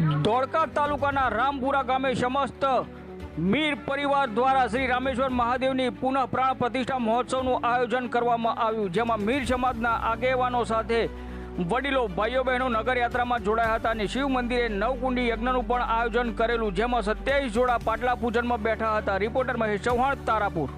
ધોળકા તાલુકાના રામપુરા ગામે સમસ્ત મીર પરિવાર દ્વારા શ્રી રામેશ્વર મહાદેવની પુનઃ પ્રાણ પ્રતિષ્ઠા મહોત્સવનું આયોજન કરવામાં આવ્યું, જેમાં મીર સમાજના આગેવાનો સાથે વડીલો, ભાઈઓ બહેનો નગરયાત્રામાં જોડાયા હતા અને શિવ મંદિરે નવકુંડી યજ્ઞનું પણ આયોજન કરેલું, જેમાં સત્યાવીસ જોડા પાટલા પૂજનમાં બેઠા હતા. રિપોર્ટર મહેશ ચૌહાણ, તારાપુર.